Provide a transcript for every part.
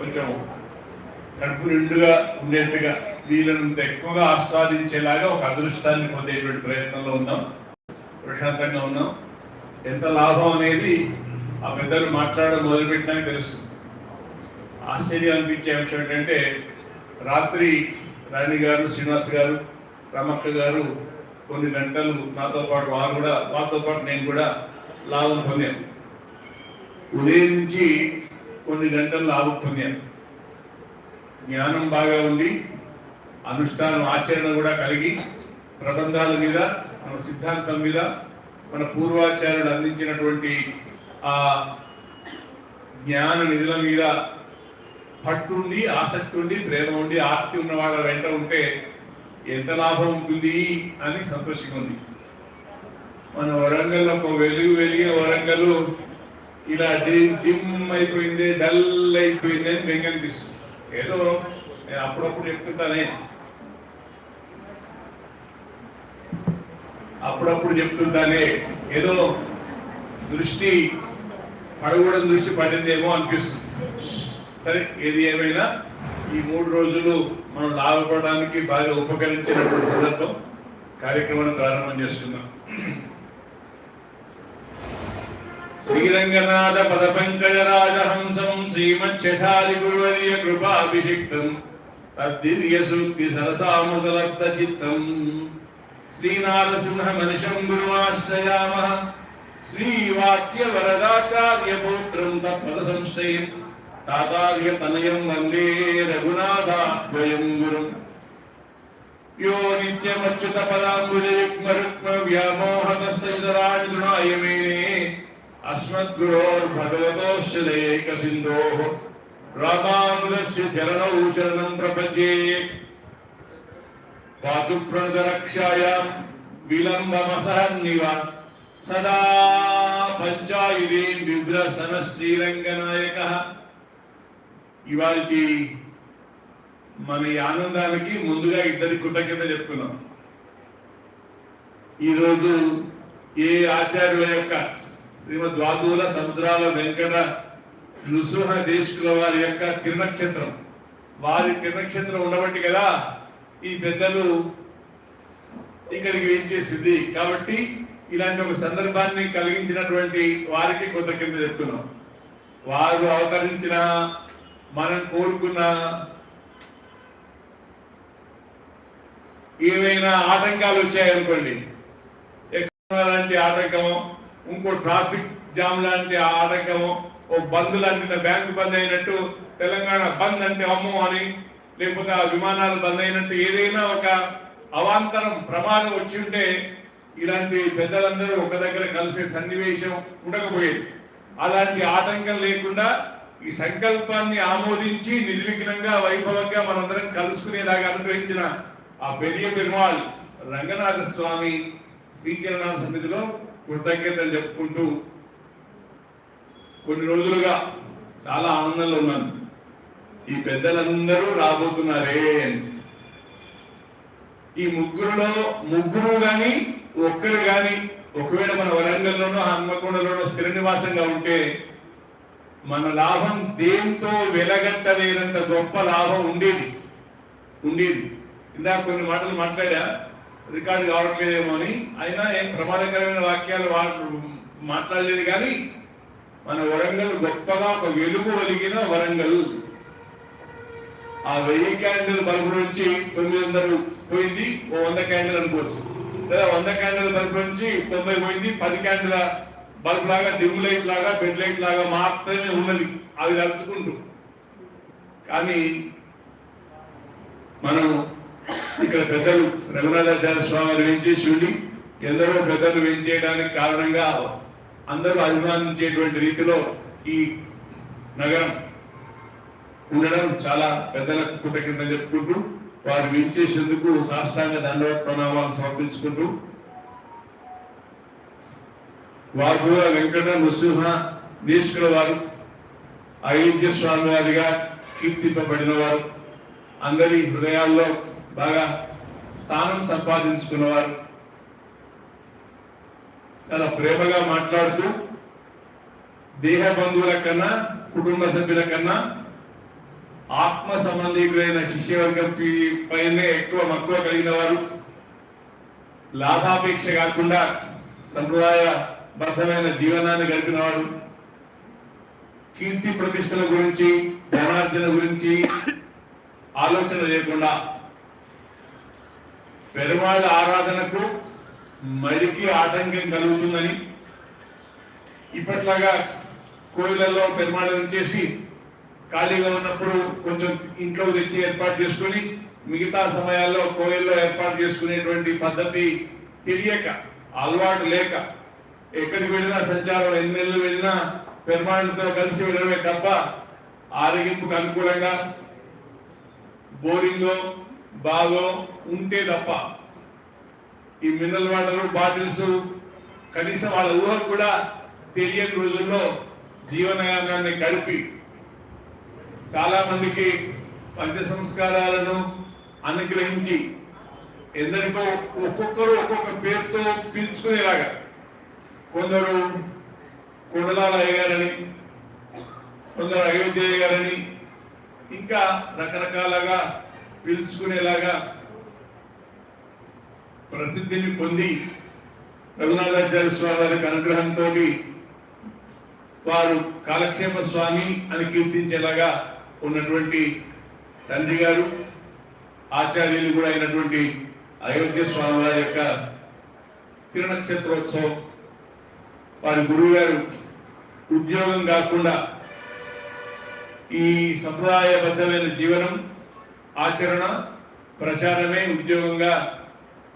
కొంచెం కడుపు నిండుగా ఉండేట్టుగా వీళ్ళనంత ఎక్కువగా ఆస్వాదించేలాగా ఒక అదృష్టాన్ని పొందేటువంటి ప్రయత్నంలో ఉన్నాం. ప్రశాంతంగా ఉన్నాం. ఎంత లాభం అనేది ఆ పెద్దలు మాట్లాడడం మొదలుపెట్టినాక తెలుస్తుంది. ఆశ్చర్యం అనిపించే అంశం ఏంటంటే రాత్రి రాణి గారు శ్రీనివాస్ గారు రమక్క గారు కొన్ని గంటలు నాతో పాటు వారు కూడా వారితో పాటు నేను కూడా లాభం పొందాను ఉదయం నుంచి కొన్ని గంటలు లాభం జ్ఞానం బాగా ఉండి అనుష్ఠానం ఆచరణ కూడా కలిగి ప్రబంధాల మీద మన సిద్ధాంతం మీద మన పూర్వాచార్యులు అందించినటువంటి ఆ జ్ఞాన నిధుల మీద పట్టుండి ఆసక్తి ఉండి ప్రేమ ఉండి ఆర్తి ఉన్న వాళ్ళ వెంట ఉంటే ఎంత లాభం ఉంటుంది అని సంతోషంగా ఉంది. మన వరంగల్ ఒక వెలుగు వెలిగే వరంగల్ ఇలా డిమ్ అయిపోయింది డల్ అయిపోయింది అని మీకు అనిపిస్తుంది. ఏదో నేను అప్పుడప్పుడు చెప్తుంటానే. అప్పుడప్పుడు చెప్తుంటానే. ఏదో దృష్టి పడగూడని దృష్టి పడిందేమో అనిపిస్తుంది. సరే ఏది ఏమైనా ఈ మూడు రోజులు మనం లాభపడడానికి బాగా ఉపకరించినటువంటి సందర్భం కార్యక్రమాన్ని ప్రారంభం చేస్తున్నాం శ్రీరంగనాథ పద పంకజ రాజహంసం శ్రీమచ్చఠాది గురువర్య కృపాభిషిక్తం తద్దివ్య సూక్తి సరసామృతలబ్ధ చిత్తం శ్రీనారసింహ మనిషం గురువాశ్రయామ శ్రీవాచ్య వరదాచార్య పుత్రం తత్పద సంశయం తాతార్య తనయం వందే రఘునాథాద్వయం గురు యో నిత్యమచ్యుత పదాంబుజయుగ్మరుక్మ వ్యామోహతస్తరాజునాయ మేనే అస్మద్గురోర్భగవతోస్య దయైక సింధోః రామానుజస్య చరణౌ శరణం పాతు ప్రణతరక్షాయాం విలంబమసహన్నివ సదా శ్రీరంగనాయక ఇవాళకి మన ఆనందానికి ముందుగా ఇద్దరి కృతజ్ఞత చెప్తున్నాం. ఈరోజు ఏ ఆచార్యుల యొక్క శ్రీమద్ ద్వాదూల సముద్రాల వెంకట నృసింహ దేశకుల వారి యొక్క కిరణక్షేత్రం. వారి కిరణక్షేత్రం ఉండబట్టి కదా ఈ పెద్దలు ఇక్కడికి వేయించేసింది. కాబట్టి ఇలాంటి ఒక సందర్భాన్ని కలిగించినటువంటి వారికి కృతజ్ఞత చెప్తున్నాం. వారు అవతరించిన మనం కోరుకున్న ఏమైనా ఆటంకాలు వచ్చాయనుకోండి. ఎక్కడ లాంటి ఆటంకం ఇంకో ట్రాఫిక్ జామ్ లాంటి ఆటంకము ఓ బంద్ లాంటి బ్యాంకు బంద్ అయినట్టు తెలంగాణ బంద్ అంటే అమ్మో అని లేకపోతే ఆ విమానాలు బంద్ అయినట్టు ఏదైనా ఒక అవాంతరం ప్రమాదం వచ్చి ఉంటే ఇలాంటి పెద్దలందరూ ఒక దగ్గర కలిసే సన్నివేశం ఉండకపోయేది. అలాంటి ఆటంకం లేకుండా ఈ సంకల్పాన్ని ఆమోదించి నిర్విఘ్నంగా వైభవంగా మనందరం కలుసుకునేలాగా అనుగ్రహించిన ఆ పెరియ పెరుమాళ్ రంగనాథ స్వామి శ్రీచరణ సమితిలో కృతజ్ఞతలు చెప్పుకుంటూ కొన్ని రోజులుగా చాలా ఆనందంలో ఉన్నాను. ఈ పెద్దలందరూ రాబోతున్నారే అని. ఈ ముగ్గురులో ముగ్గురు గాని ఒక్కరు గాని ఒకవేళ మన వరంగల్లోనో హన్మకొండలోనో స్థిర నివాసంగా ఉంటే మన లాభం దేంతో వెలగట్టలేనంత గొప్ప లాభం ఉండేది. ఉండేది. ఇందాక కొన్ని మాటలు మాట్లాడా? రికార్డు కావట్లేదేమో అని. అయినా ఏం ప్రమాదకరమైన వాక్యాలు వాళ్ళు మాట్లాడలేదు కానీ మన వరంగల్ గొప్పగా ఒక వెలుగు ఒలిగిన వరంగల్. ఆ వెయ్యి క్యాండిల్ బల్బు నుంచి తొమ్మిది వందలు పోయింది ఓ వంద క్యాండిల్ అనుకోవచ్చు. లేదా వంద క్యాండిల్ బల్బు నుంచి తొంభై పోయింది పది క్యాండిల్ బల్బ్ లాగా డిమ్ లైట్ లాగా బెడ్ లైట్ లాగా మాత్రమే ఉన్నది. అది నడుచుకుంటూ కానీ మనం ఇక్కడ పెద్దలు రఘునాథాచార్య స్వామి వారు వేయించేసి ఉండి ఎందరో పెద్దలు వేయించేయడానికి కారణంగా అందరూ అభిమానించేటువంటి రీతిలో ఈ నగరం ఉండడం చాలా పెద్దల కృతజ్ఞత చెప్పుకుంటూ వారు వించేసేందుకు సాష్టాంగ దండవత ప్రణామాలు సమర్పించుకుంటూ వారు వెంకట నృసింహ దేశకుల వారు అయోధ్య స్వామి వారిగా కీర్తింపబడిన వారు అందరి హృదయాల్లో బాగా స్థానం సంపాదించుకున్నవారు. చాలా ప్రేమగా మాట్లాడుతూ దేహ బంధువుల కన్నా కుటుంబ సభ్యుల కన్నా ఆత్మ సంబంధికులైన శిష్యవర్గం పైనే ఎక్కువ మక్కువ కలిగిన వారు లాభాపేక్ష కాకుండా సంప్రదాయ బద్ధమైన జీవనాన్ని గడిపిన వారు కీర్తి ప్రతిష్టల గురించి ధనార్జన గురించి ఆలోచన లేకుండా పెరుమాళ్ళ ఆరాధనకు మరికి ఆటంకం కలుగుతుందని ఇప్పట్లాగా కోయిలలో పెరుమాళం చేసి ఖాళీగా ఉన్నప్పుడు కొంచెం ఇంట్లో తెచ్చి ఏర్పాటు చేసుకుని మిగతా సమయాల్లో కోయిల్లో ఏర్పాటు చేసుకునేటువంటి పద్ధతి తెలియక అలవాటు లేక ఎక్కడికి వెళ్ళినా సంచారం ఎన్ని నెలలు వెళ్ళినా పెరుమాళ్ళతో కలిసి వెళ్ళడమే తప్ప ఆరోగింపుకు అనుకూలంగా బోరింగో భాగం ఉంటే తప్ప ఈ మినరల్ వాటర్ బాటిల్స్ కనీసం వాళ్ళ ఊహ కూడా తెలియని రోజుల్లో జీవనయానాన్ని గడిపి చాలా మందికి పంచ సంస్కారాలను అనుగ్రహించి ఎందరికో ఒక్కొక్కరు ఒక్కొక్క పేరుతో పిలుచుకునేలాగా కొందరు కొండలాల అయ్యారని కొందరు అయోధ్య అయ్యారని ఇంకా రకరకాలుగా పిలుచుకునేలాగా ప్రసిద్ధిని పొంది రఘునాథాచార్య స్వామి వారికి అనుగ్రహంతో వారు కాలక్షేమ స్వామి అని కీర్తించేలాగా ఉన్నటువంటి తండ్రి గారు ఆచార్యులు కూడా అయినటువంటి అయోధ్య స్వామి వారి యొక్క తిరునక్షత్రోత్సవం. వారి గురువు గారు ఉద్యోగం కాకుండా ఈ సంప్రదాయబద్ధమైన జీవనం ఆచరణ ప్రచారమే ఉద్యోగంగా.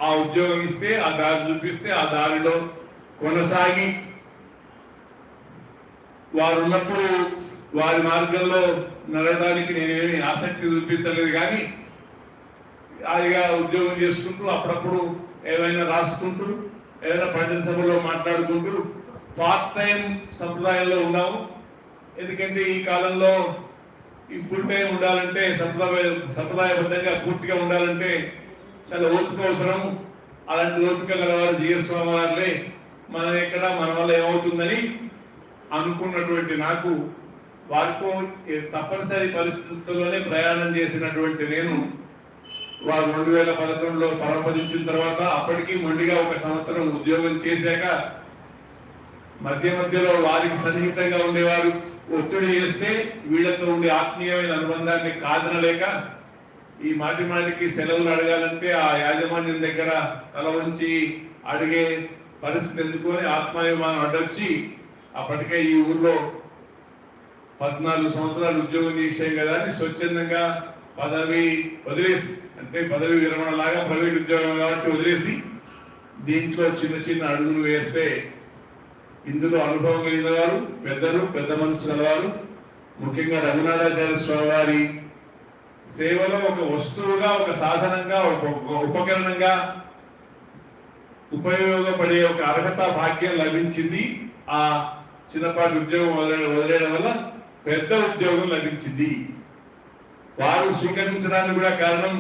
ఆ ఉద్యోగం ఇస్తే ఆ దారి చూపిస్తే ఆ దారిలో కొనసాగి. వారు ఉన్నప్పుడు వారి మార్గంలో నడవడానికి నేనేమి ఆసక్తి చూపించలేదు కానీ అదిగా ఉద్యోగం చేసుకుంటూ అప్పుడప్పుడు ఏమైనా రాసుకుంటూ ఏదైనా పండిత సభలో మాట్లాడుకుంటూ పార్ట్ టైం సంప్రదాయంలో ఉన్నాము. ఎందుకంటే ఈ కాలంలో ఈ ఫుల్ టైం ఉండాలంటే సంప్రదాయ సంప్రదాయబద్ధంగా పూర్తిగా ఉండాలంటే చాలా ఓపిక అవసరం. అలాంటి ఓపిక గలవారు జిఎస్ స్వామి వారిలే. మనం ఎక్కడ మన వల్ల ఏమవుతుందని అనుకున్నటువంటి నాకు వారితో తప్పనిసరి పరిస్థితుల్లోనే ప్రయాణం చేసినటువంటి నేను వారు రెండు వేల పదకొండులో పరమపదించిన తర్వాత అప్పటికి మొండిగా ఒక సంవత్సరం ఉద్యోగం చేశాక మధ్య మధ్యలో వారికి సన్నిహితంగా ఉండేవారు. ఒత్తిడి చేస్తే వీళ్ళతో ఉండే ఆత్మీయమైన అనుబంధాన్ని కాదనలేక ఈ మాటి మాటికి సెలవులు అడగాలంటే ఆ యాజమాన్యం దగ్గర తల ఉంచి అడిగే పరిస్థితి ఎందుకొని ఆత్మాభిమానం అడ్డొచ్చి అప్పటికే ఈ ఊర్లో పద్నాలుగు సంవత్సరాలు ఉద్యోగం చేసాం కదా అని స్వచ్ఛందంగా పదవి వదిలేసి అంటే పదవి విరమణ లాగా ప్రైవేట్ ఉద్యోగం కాబట్టి వదిలేసి దీంట్లో చిన్న చిన్న అడుగులు వేస్తే ఇందులో అనుభవం కలిగిన వారు పెద్దలు పెద్ద మనసు గలవారు ముఖ్యంగా రఘునాథాచార్య స్వామి వారి సేవలో ఒక వస్తువుగా ఒక సాధనంగా ఒక ఉపకరణంగా ఉపయోగపడే ఒక అర్హత భాగ్యం లభించింది. ఆ చిన్నపాటి ఉద్యోగం వదిలే వదిలేయడం వల్ల పెద్ద ఉద్యోగం లభించింది. వారు స్వీకరించడానికి కూడా కారణం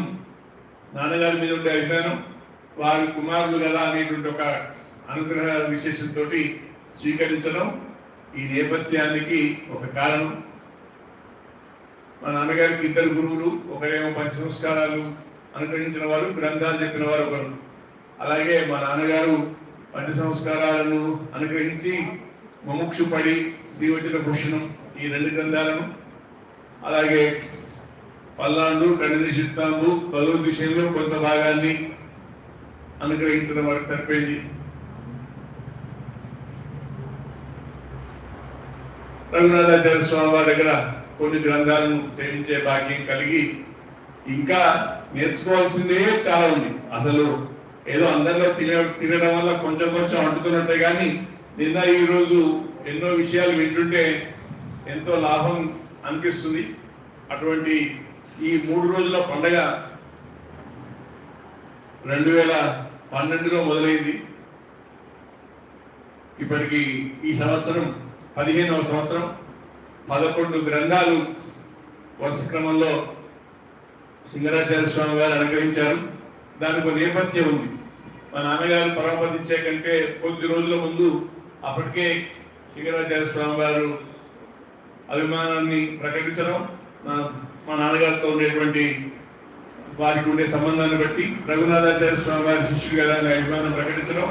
నాన్నగారి మీద ఉండే అభిమానం వారి కుమారులు కదా అనేటువంటి ఒక అనుగ్రహ విశేషంతో స్వీకరించడం ఈ నేపథ్యానికి ఒక కారణం. మా నాన్నగారికి ఇద్దరు గురువులు ఒకరేమో పంచ సంస్కారాలు అనుగ్రహించిన వారు గ్రంథాలు చెప్పిన వారు ఒకరు. అలాగే మా నాన్నగారు పంచ సంస్కారాలను అనుగ్రహించి ముముక్షు పడి శ్రీవచన భూషణం ఈ రెండు గ్రంథాలను. అలాగే పల్లాండు కండి చిత్తాంబు పలువు విషయంలో కొంత భాగాన్ని అనుగ్రహించడం వారికి సరిపోయింది. రఘునాథాచార్య స్వామి వారి దగ్గర కొన్ని గ్రంథాలను సేవించే భాగ్యం కలిగి ఇంకా నేర్చుకోవాల్సిందే చాలా ఉంది. అసలు ఏదో అందరిలో తినే తినడం వల్ల కొంచెం కొంచెం అంటుతున్నట్టే కానీ నిన్న ఈ రోజు ఎన్నో విషయాలు వింటుంటే ఎంతో లాభం అనిపిస్తుంది. అటువంటి ఈ మూడు రోజుల పండగ రెండు వేల పన్నెండులో మొదలైంది. ఇప్పటికి ఈ సంవత్సరం పదిహేనవ సంవత్సరం పదకొండు గ్రంథాలు వరుస క్రమంలో సింగరాచార్య స్వామి గారు అనుగ్రహించారు. దానికి ఒక నేపథ్యం ఉంది. మా నాన్నగారు పరమపదించే కంటే కొద్ది రోజుల ముందు అప్పటికే సింగరాచార్య స్వామి గారు అభిమానాన్ని ప్రకటించడం మా- నాన్నగారితో ఉండేటువంటి వారికి ఉండే సంబంధాన్ని బట్టి రఘునాథాచార్య స్వామి వారి శిష్యుడు కదా అభిమానం ప్రకటించడం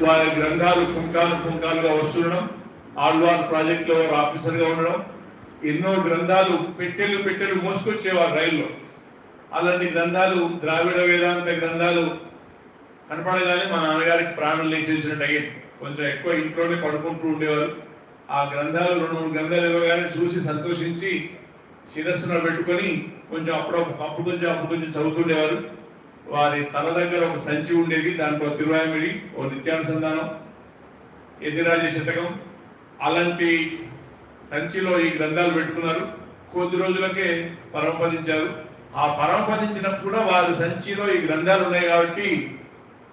వారి గ్రంథాలు పుంకాలు పుంకాలుగా వస్తుండడం ఆళ్వార్ ప్రాజెక్ట్లో వారు ఆఫీసర్గా ఉండడం ఎన్నో గ్రంథాలు పెట్టెలు పెట్టెలు మోసుకొచ్చేవారు రైల్లో. అలాంటి గ్రంథాలు ద్రావిడ వేదాంత గ్రంథాలు కనపడగానే మా నాన్నగారికి ప్రాణం లేచేసినట్టు అయ్యేది. కొంచెం ఎక్కువ ఇంట్లోనే పడుకుంటూ ఉండేవారు. ఆ గ్రంథాలు రెండు మూడు గ్రంథాలు ఇవ్వగానే చూసి సంతోషించి శిరస్సున పెట్టుకొని కొంచెం అప్పుడు అప్పుడు కొంచెం అప్పుడు కొంచెం చదువుతుండేవారు. వారి తల దగ్గర ఒక సంచి ఉండేది దాంట్లో తిరువాయమిడి ఓ నిత్యానుసంధానం ఎదిరాజ శతకం అలాంటి సంచిలో ఈ గ్రంథాలు పెట్టుకున్నారు. కొద్ది రోజులకే పరమపదించారు. ఆ పరమపదించినప్పుడు కూడా వారి సంచిలో ఈ గ్రంథాలు ఉన్నాయి కాబట్టి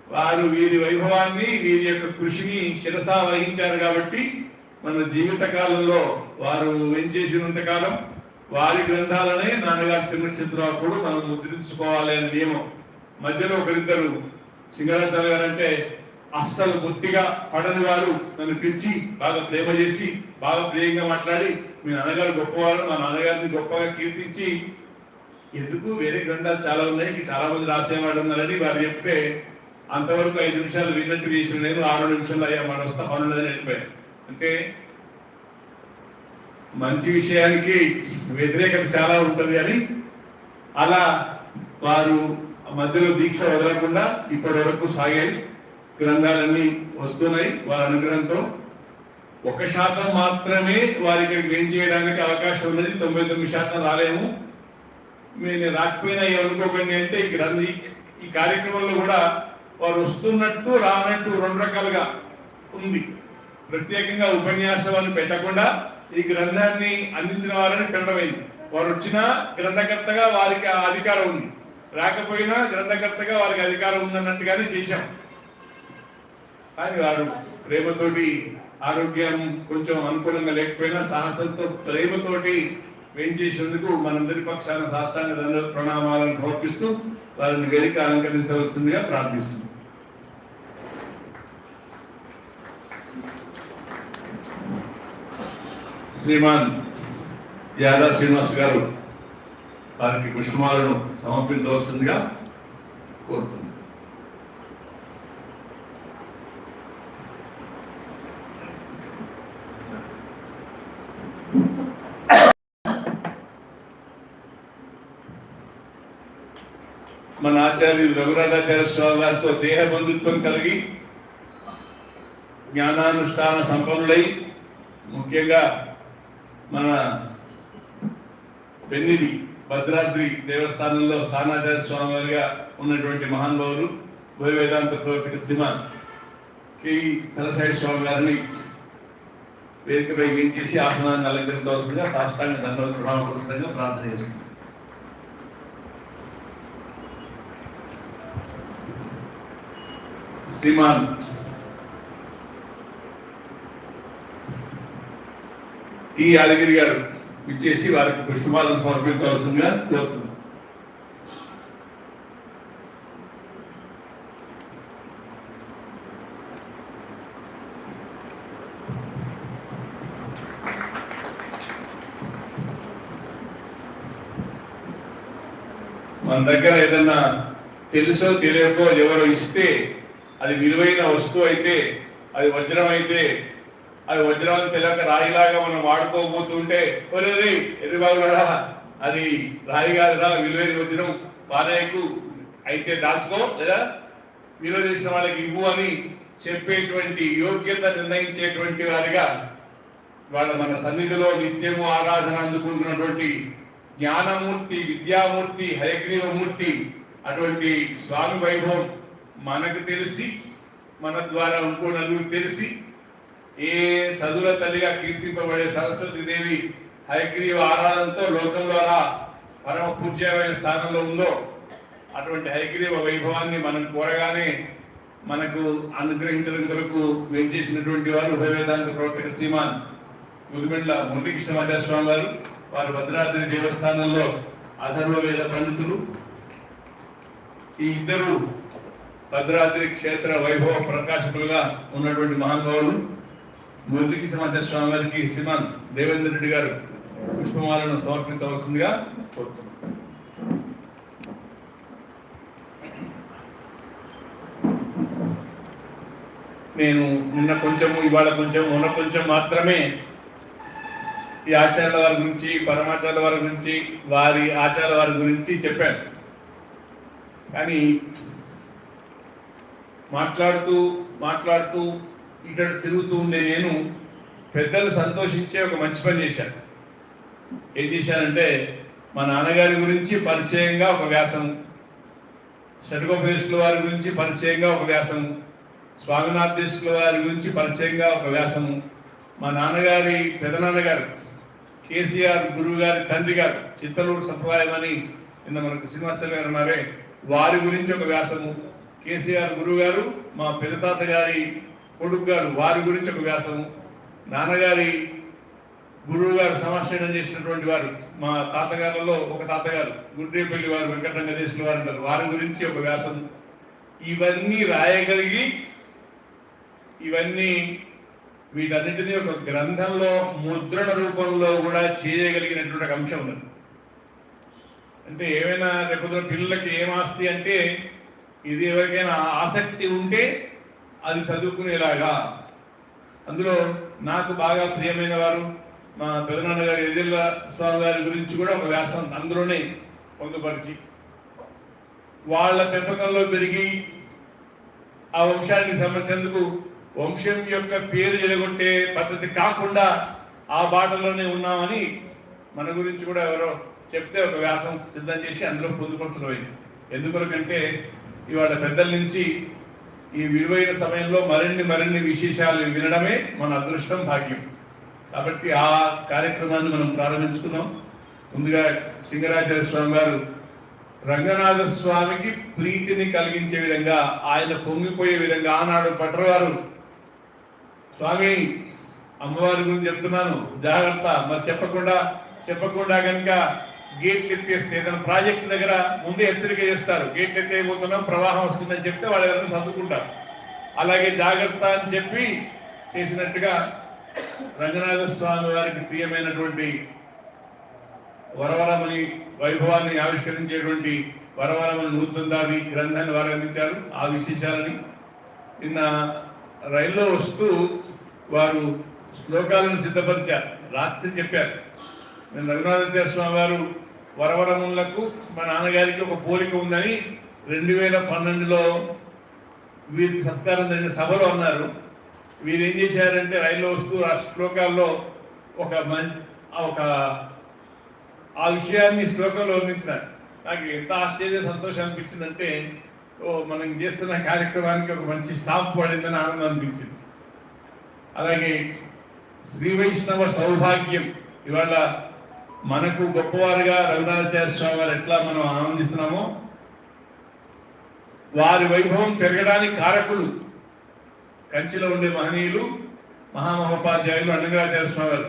వారు వీరి వైభవాన్ని వీరి యొక్క కృషిని శిరసా వహించారు కాబట్టి మన జీవిత కాలంలో వారు వెంచేసినంత కాలం వారి గ్రంథాలనే నాన్నగారు తిరుమల మనం ముద్రించుకోవాలి అనే నియమం. మధ్యలో ఒకరిద్దరు సింగరాచార్య గారు అంటే అస్సలు బొత్తిగా పడని వారు నన్ను పిలిచి బాగా ప్రేమ చేసి బాగా ప్రేయంగా మాట్లాడి మీ నాన్నగారు గొప్పవారు మా నాన్నగారిని గొప్పగా కీర్తించి ఎందుకు వేరే గ్రంథాలు చాలా ఉన్నాయి చాలా మంది రాసేవాడు ఉన్నారని వారు చెప్తే అంతవరకు ఐదు నిమిషాలు విన్నట్టు చేసిన నేను ఆరు నిమిషాలు అయ్యా మన వస్తా పనులని వెళ్ళిపోయాను అంటే మంచి విషయానికి వ్యతిరేకత చాలా ఉంటుంది అని అలా వారు మధ్యలో దీక్ష వదలకుండా ఇప్పటి వరకు సాగాయి. గ్రంథాలన్నీ వస్తున్నాయి వారి అనుగ్రహంతో. ఒక శాతం మాత్రమే వారికి ఏం చేయడానికి అవకాశం ఉన్నది. తొంభై తొమ్మిది శాతం రాలేము. నేను రాకపోయినా ఏమనుకోకండి అంటే ఈ గ్రంథ ఈ- కార్యక్రమంలో కూడా వారు వస్తున్నట్టు రానట్టు రెండు రకాలుగా ఉంది. ప్రత్యేకంగా ఉపన్యాసం అని పెట్టకుండా ఈ గ్రంథాన్ని అందించిన వారని పెట్టమైంది వారు వచ్చినా గ్రంథకర్తగా వారికి ఆ అధికారం ఉంది. రాకపోయినా గ్రంథకర్తగా వారికి అధికారం ఉందన్నట్టుగానే చేశాం. కానీ వారు ప్రేమతోటి ఆరోగ్యం కొంచెం అనుకూలంగా లేకపోయినా సాహసంతో ప్రేమతోటి వేయించేసేందుకు మనందరి పక్షాన సాష్టాంగ ప్రణామాలను సమర్పిస్తూ వారిని వేదిక అలంకరించవలసిందిగా ప్రార్థిస్తుంది శ్రీమాన్ యాదా శ్రీనివాస్ గారు వారికి పుష్పమాలను సమర్పించవలసిందిగా కోరుతున్నాం. మన ఆచార్యులు రఘురాధాచార్య స్వామి వారితో దేహ బంధుత్వం కలిగి జ్ఞానానుష్ఠాన సంపన్నులై ముఖ్యంగా మన పెన్నిది భద్రాద్రి దేవస్థానంలో స్థానాచార్య స్వామి వారిగా ఉన్నటువంటి మహానుభావులు భయ వేదాంత ప్రవర్తక శ్రీమాన్ కె. స్థలసాయి స్వామి గారిని వేదికపై వేయించేసి ఆసనాన్ని అలంకరించవలసిందిగా సాష్టాంగ దండవత ప్రార్థన చేస్తుంది శ్రీమాన్ టి యాదగిరి గారు ఇచ్చేసి వారికి పుష్పమాలను సమర్పించవలసిందిగా కోరుతున్నాను మన దగ్గర ఏదన్నా తెలుసో తెలియకో ఎవరో ఇస్తే అది విలువైన వస్తువు అయితే అది వజ్రం అయితే అది వజ్రం అని తెలియక రాయిలాగా మనం వాడుకోబోతుంటే ఒరే ఎర్రి బాగున్నాడా అది రాయి కాదురా విలువైన వజ్రం పాలయకు అయితే దాచుకో లేదా? విలువ చేసిన వాళ్ళకి ఇవ్వు అని చెప్పేటువంటి యోగ్యత నిర్ణయించేటువంటి వారిగా వాళ్ళ మన సన్నిధిలో నిత్యము ఆరాధన అందుకుంటున్నటువంటి జ్ఞానమూర్తి విద్యామూర్తి హయగ్రీవమూర్తి అటువంటి స్వామి వైభవం మనకు తెలిసి మన ద్వారా ఇంకో నలుగురు తెలిసి ఏ చదువుల తల్లిగా కీర్తింపబడే సరస్వతి దేవి హయగ్రీవ ఆరాధనతో లోకం ద్వారా పరమ పూజ్యమైన స్థానంలో ఉందో అటువంటి హయగ్రీవ వైభవాన్ని మనం కోరగానే మనకు అనుగ్రహించడం కొరకు వేంచేసినటువంటి వారు ఉభయవేదాంత ప్రవర్తక శ్రీమాన్ ముదిమెండ్ల మురళీకృష్ణ మహాస్వామి వారు వారు భద్రాద్రి దేవస్థానంలో అధర్వ వేద పండితులు. ఈ ఇద్దరు భద్రాద్రి క్షేత్ర వైభవ ప్రకాశకులుగా ఉన్నటువంటి మహానుభావులు మురళీకృష్ణమాచార్య స్వామి వారికి సిమాన్ దేవేంద్ర రెడ్డి గారు పుష్పమాలను సమర్పించవలసిందిగా కోరుతున్నాను. నేను నిన్న కొంచెము ఇవాళ కొంచెం ఉన్న కొంచెం మాత్రమే ఈ ఆచార్యుల వారి గురించి పరమాచార్యుల వారి గురించి వారి ఆచార్య వారి గురించి చెప్పాను. కానీ మాట్లాడుతూ మాట్లాడుతూ ఇక్కడ తిరుగుతూ ఉండే నేను పెద్దలు సంతోషించే ఒక మంచి పని చేశాను. ఏం చేశానంటే మా నాన్నగారి గురించి పరిచయంగా ఒక వ్యాసం షడ్గోపేశ్వరుల వారి గురించి పరిచయంగా ఒక వ్యాసం స్వామినాథేశ్వరుల వారి గురించి పరిచయంగా ఒక వ్యాసం మా నాన్నగారి పెదనాన్నగారు కేసీఆర్ గురువు గారి తండ్రి గారు చిత్తలూరు సంప్రదాయం అని నిన్న మనకు శ్రీనివాసరావు గారు ఉన్నారే వారి గురించి ఒక వ్యాసము. కేసీఆర్ గురువు గారు మా పెదతాత గారి కొడుకు గారు వారి గురించి ఒక వ్యాసము నాన్నగారి గురువు గారు సమాశ్రయం చేసినటువంటి వారు మా తాతగారులలో ఒక తాతగారు గుడ్రేపల్లి వారు వెంకటరంగదేశుల వారు అంటారు వారి గురించి ఒక వ్యాసం. ఇవన్నీ రాయగలిగి ఇవన్నీ వీటన్నిటినీ ఒక గ్రంథంలో ముద్రణ రూపంలో కూడా చేయగలిగినటువంటి ఒక అంశం ఉన్నది. అంటే ఏమైనా లేకపోతే పిల్లలకి ఏం ఆస్తి అంటే ఇది ఎవరికైనా ఆసక్తి ఉంటే అది చదువుకునేలాగా. అందులో నాకు బాగా ప్రియమైన వారు మా పెదనాన్న గారి ఎదిల్ల స్వామి గారి గురించి కూడా ఒక వ్యాసం అందులోనే పొందుపరిచి. వాళ్ళ పెంపకంలో పెరిగి ఆ వంశానికి సంబంధించేందుకు వంశం యొక్క పేరు ఎదగొట్టే పద్ధతి కాకుండా ఆ బాటలోనే ఉన్నామని మన గురించి కూడా ఎవరో చెప్తే ఒక వ్యాసం సిద్ధం చేసి అందులో పొందుపరచడం ఎందుకంటే ఇవాళ పెద్దల నుంచి ఈ విలువైన సమయంలో మరిన్ని మరిన్ని విశేషాలు వినడమే మన అదృష్టం భాగ్యం. కాబట్టి ఆ కార్యక్రమాన్ని మనం ప్రారంభించుకున్నాం ముందుగా సింగరాచార్య స్వామి గారు రంగనాథ స్వామికి ప్రీతిని కలిగించే విధంగా ఆయన పొంగిపోయే విధంగా ఆనాడు పట్రవారు స్వామి అమ్మవారి గురించి చెప్తున్నాను జాగ్రత్త మరి చెప్పకుండా చెప్పకుండా కనుక గేట్లు ఎత్తేస్తే ఏదైనా ప్రాజెక్ట్ దగ్గర ముందే హెచ్చరిక చేస్తారు. గేట్లు ఎత్తేయబోతున్నాం ప్రవాహం వస్తుందని చెప్తే వాళ్ళు ఎవరైనా సర్దుకుంటారు. అలాగే జాగ్రత్త అని చెప్పి చేసినట్టుగా రంగనాథ స్వామి వారికి ప్రియమైనటువంటి వరవరమని వైభవాన్ని ఆవిష్కరించేటువంటి వరవరమని నూతనదాది గ్రంథాన్ని వారు అందించారు. ఆ విశేషాలని నిన్న రైల్లో వస్తూ వారు శ్లోకాలను సిద్ధపరిచారు. రాత్రి చెప్పారు. నేను రఘునాథ స్వామి వారు వరవరములకు మా నాన్నగారికి ఒక పోలిక ఉందని రెండు వేల పన్నెండులో వీరికి సత్కారం జరిగిన సభలో అన్నారు. వీరు ఏం చేశారంటే రైల్లో వస్తూ ఆ శ్లోకాల్లో ఒక మం ఒక ఆ విషయాన్ని శ్లోకంలో వర్ణించినారు. నాకు ఎంత ఆశ్చర్య సంతోషం అనిపించిందంటే ఓ మనం చేస్తున్న కార్యక్రమానికి ఒక మంచి స్టాప్ పడిందని ఆనందం అనిపించింది. అలాగే శ్రీ వైష్ణవ సౌభాగ్యం ఇవాళ మనకు గొప్పవారుగా రఘునాథాచార్య స్వామి వారు ఎట్లా మనం ఆనందిస్తున్నామో? వారి వైభవం పెరగడానికి కారకులు కంచిలో ఉండే మహనీయులు మహామహోపాధ్యాయులు అన్నగాచార్య స్వామి వారు.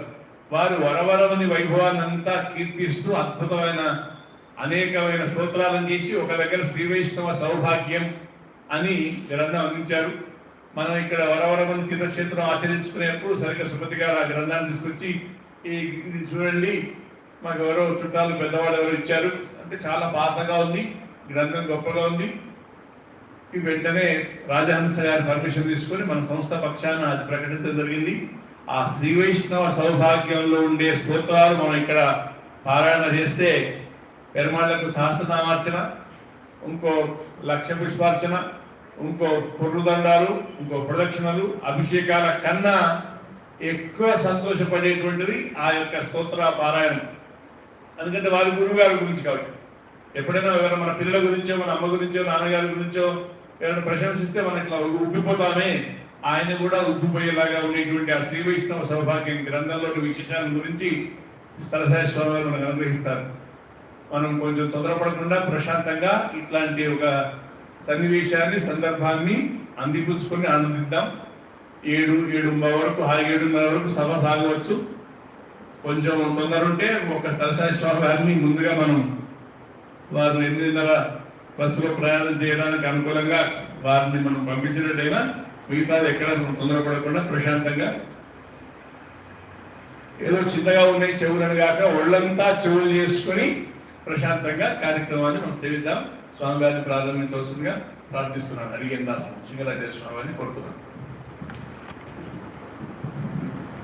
వారు వరవరమని వైభవాన్ని అంతా కీర్తిస్తూ అద్భుతమైన అనేకమైన స్తోత్రాలను చేసి ఒక దగ్గర శ్రీ వైష్ణవ సౌభాగ్యం అని గ్రంథం అందించారు. మనం ఇక్కడ వరవరమని తీర్థక్షేత్రం ఆచరించుకునేప్పుడు సరిగ్గా సుమతి గారు ఆ గ్రంథాన్ని తీసుకొచ్చి ఈ ఇది చూడండి. మాకు ఎవరో చుట్టాలు పెద్దవాళ్ళు ఎవరు ఇచ్చారు? అంటే చాలా పాతగా ఉంది గ్రంథం గొప్పగా ఉంది. ఈ వెంటనే రాజహంస గారి పర్మిషన్ తీసుకొని మన సంస్థ పక్షాన అది ప్రకటించడం జరిగింది. ఆ శ్రీ వైష్ణవ సౌభాగ్యంలో ఉండే స్తోత్రాలు మనం ఇక్కడ పారాయణ చేస్తే పెరుమాళ్ళకు సహస్రనామార్చన ఇంకో లక్ష పుష్పార్చన ఇంకో పొర్రుదండాలు ఇంకో ప్రదక్షిణలు అభిషేకాల కన్నా ఎక్కువ సంతోషపడేటువంటిది ఆ యొక్క స్తోత్ర పారాయణం. ఎందుకంటే వారి గురువు గారి గురించి కాబట్టి. ఎప్పుడైనా ఎవరైనా మన పిల్లల గురించో మన అమ్మ గురించో నాన్నగారి గురించో ఎవరైనా ప్రశంసిస్తే మనకి ఇట్లా ఉబ్బిపోతామే. ఆయన కూడా ఉబ్బిపోయేలాగా ఉండేటువంటి ఆ శ్రీ వైష్ణవ సౌభాగ్యం గ్రంథంలోని విశేషాల గురించి స్థలసాయ స్వామి వారు మనకు అనుగ్రహిస్తారు. మనం కొంచెం తొందరపడకుండా ప్రశాంతంగా ఇట్లాంటి ఒక సన్నివేశాన్ని సందర్భాన్ని అందిపుచ్చుకొని ఆనందిద్దాం. ఏడు ఏడున్నర వరకు హాయిగా ఏడున్నర వరకు సభ సాగవచ్చు. కొంచెం తొందర ఉంటే ఒక సరసాశ్వర స్వామి వారిని ముందుగా మనం వారిని ఎనిమిదిన్నర బస్సులో ప్రయాణం చేయడానికి అనుకూలంగా వారిని మనం పంపించినట్టయినా మిగతాది ఎక్కడ తొందరపడకుండా ప్రశాంతంగా ఏదో చిన్నగా ఉన్నాయి చెవులను కాక ఒళ్ళంతా చెవులు చేసుకొని ప్రశాంతంగా కార్యక్రమాన్ని మనం సేవిద్దాం. స్వామివారిని ప్రారంభించవలసిందిగా ప్రార్థిస్తున్నాను. అడిగిన దాసం సింగరాజేశ్వర స్వామిని కోరుతున్నాను.